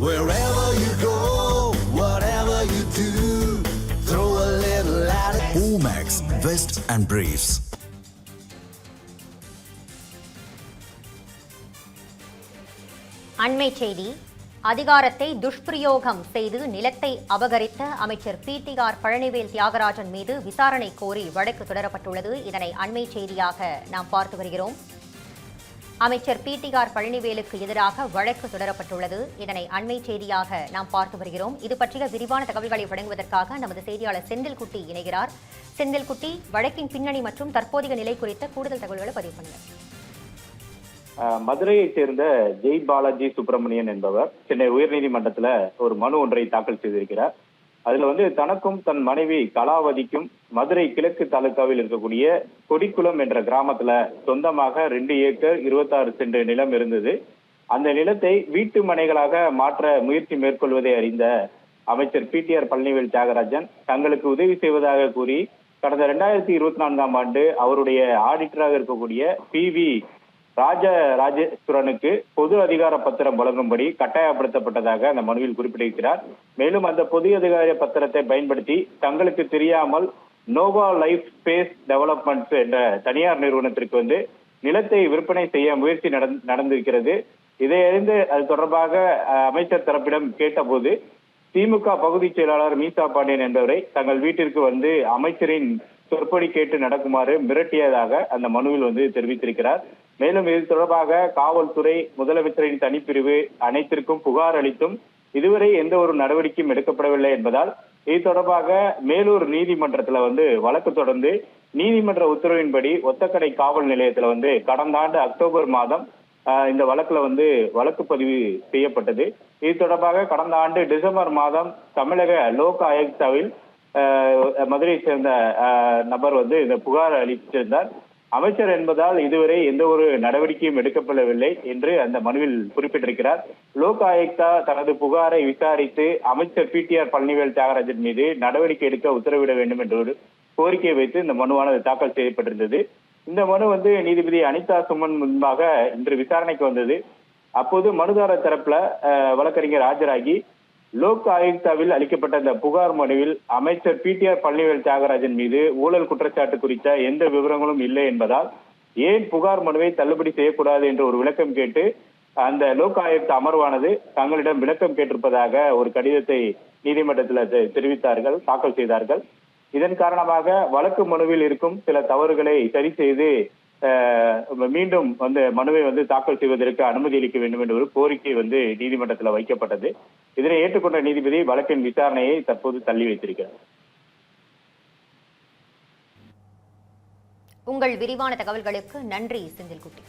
Wherever you go, whatever you do, throw a little at it. Omax, Vest and Briefs. அண்மை செய்தி அதிகாரத்தை துஷ்பிரயோகம் செய்து நிலத்தை அபகரித்த அமைச்சர் பிடிஆர் பழனிவேல் தியாகராஜன் மீது விசாரணை கோரி வழக்கு தொடரப்பட்டுள்ளது இதனை அண்மை செய்தியாக நாம் பார்த்து வருகிறோம் அமைச்சர் பிடிஆர் பழனிவேலுக்கு எதிராக வழக்கு தொடரப்பட்டுள்ளது. இதனை அண்மை செய்தியாக நாம் பார்த்து வருகிறோம். இது பற்றிய விரிவான தகவல்களை வழங்குவதற்காக நமது செய்தியாளர் செந்தில்குட்டி இணைகிறார். செந்தில்குட்டி வழக்கின் பின்னணி மற்றும் தற்போதைய நிலை குறித்த கூடுதல் தகவல்களை பதிவு பண்ணுங்கள். மதுரையைச் சேர்ந்த ஜெய் பாலாஜி சுப்பிரமணியன் என்பவர் சென்னை உயர்நீதிமன்றத்தில் ஒரு மனு ஒன்றை தாக்கல் செய்திருக்கிறார். அதுல வந்து தனக்கும் தன் மனைவி கலாவதிக்கும் மதுரை கிழக்கு தாலுகாவில் இருக்கக்கூடிய கொடிக்குளம் என்ற கிராமத்துல சொந்தமாக ரெண்டு ஏக்கர் இருபத்தாறு சென்ட் நிலம் இருந்தது. அந்த நிலத்தை வீட்டு மனைகளாக மாற்ற முயற்சி மேற்கொள்வதை அறிந்த அமைச்சர் பிடிஆர் பழனிவேல் தியாகராஜன் தங்களுக்கு உதவி செய்வதாக கூறி கடந்த ரெண்டாயிரத்தி இருபத்தி நான்காம் ஆண்டு அவருடைய ஆடிட்டராக இருக்கக்கூடிய பி வி ராஜ ராஜேஸ்வரனுக்கு பொது அதிகார பத்திரம் வழங்கும்படி கட்டாயப்படுத்தப்பட்டதாக அந்த மனுவில் குறிப்பிட்டிருக்கிறார். மேலும் அந்த பொது அதிகார பத்திரத்தை பயன்படுத்தி தங்களுக்கு தெரியாமல் நோவா லைஃப் ஸ்பேஸ் டெவலப்மெண்ட்ஸ் என்ற தனியார் நிறுவனத்திற்கு வந்து நிலத்தை விற்பனை செய்ய முயற்சி நடந்- நடந்திருக்கிறது. இதை அறிந்து அது தொடர்பாக அமைச்சர் தரப்பிடம் கேட்டபோது திமுக பகுதி செயலாளர் மீசா பாண்டியன் என்பவரை தங்கள் வீட்டிற்கு வந்து அமைச்சரின் சொற்படி கேட்டு நடக்குமாறு மிரட்டியதாக அந்த மனுவில் வந்து தெரிவித்திருக்கிறார். மேலும் இது தொடர்பாக காவல்துறை முதலமைச்சரின் தனிப்பிரிவு அனைத்திற்கும் புகார் அளித்தும் இதுவரை எந்த ஒரு நடவடிக்கையும் எடுக்கப்படவில்லை என்பதால் இது தொடர்பாக மேலூர் நீதிமன்றத்துல வந்து வழக்கு தொடர்ந்து நீதிமன்ற உத்தரவின்படி ஒத்தக்கடை காவல் நிலையத்துல வந்து கடந்த ஆண்டு அக்டோபர் மாதம் ஆஹ் இந்த வழக்குல வந்து வழக்கு பதிவு செய்யப்பட்டது. இது தொடர்பாக கடந்த ஆண்டு டிசம்பர் மாதம் தமிழக லோக் ஆயுக்தாவில் மதுரையை சேர்ந்த நபர் வந்து இந்த புகார் அளித்திருந்தார். அமைச்சர் என்பதால் இதுவரை எந்த ஒரு நடவடிக்கையும் எடுக்கப்படவில்லை என்று அந்த மனுவில் குறிப்பிட்டிருக்கிறார். லோக் ஆயுக்தா தனது புகாரை விசாரித்து அமைச்சர் பிடிஆர் பழனிவேல் தியாகராஜன் மீது நடவடிக்கை எடுக்க உத்தரவிட வேண்டும் என்ற ஒரு கோரிக்கை வைத்து இந்த மனுவானது தாக்கல் செய்யப்பட்டிருந்தது. இந்த மனு வந்து நீதிபதி அனிதா சுமன் முன்பாக இன்று விசாரணைக்கு வந்தது. அப்போது மனுதாரர் தரப்புல வழக்கறிஞர் ஆஜராகி லோக் ஆயுக்தாவில் அளிக்கப்பட்ட இந்த புகார் மனுவில் அமைச்சர் பிடிஆர் பழனிவேல் தியாகராஜன் மீது ஊழல் குற்றச்சாட்டு குறித்த எந்த விவரங்களும் இல்லை என்பதால் ஏன் புகார் மனுவை தள்ளுபடி செய்யக்கூடாது என்று ஒரு விளக்கம் கேட்டு அந்த லோக் ஆயுக்த அமர்வானது தங்களிடம் விளக்கம் கேட்டிருப்பதாக ஒரு கடிதத்தை நீதிமன்றத்தில் தெ- தெரிவித்தார்கள் தாக்கல் செய்தார்கள். இதன் காரணமாக வழக்கு மனுவில் இருக்கும் சில தவறுகளை சரி செய்து மீண்டும் வந்து மனுவை வந்து தாக்கல் செய்வதற்கு அனுமதி அளிக்க வேண்டும் என்ற ஒரு கோரிக்கை வந்து நீதிமன்றத்தில் வைக்கப்பட்டது. இதனை ஏற்றுக்கொண்ட நீதிபதி வழக்கின் விசாரணையை தற்போது தள்ளி வைத்திருக்கிறார். உங்கள் விரிவான தகவல்களுக்கு நன்றி செந்தில்குட்டி.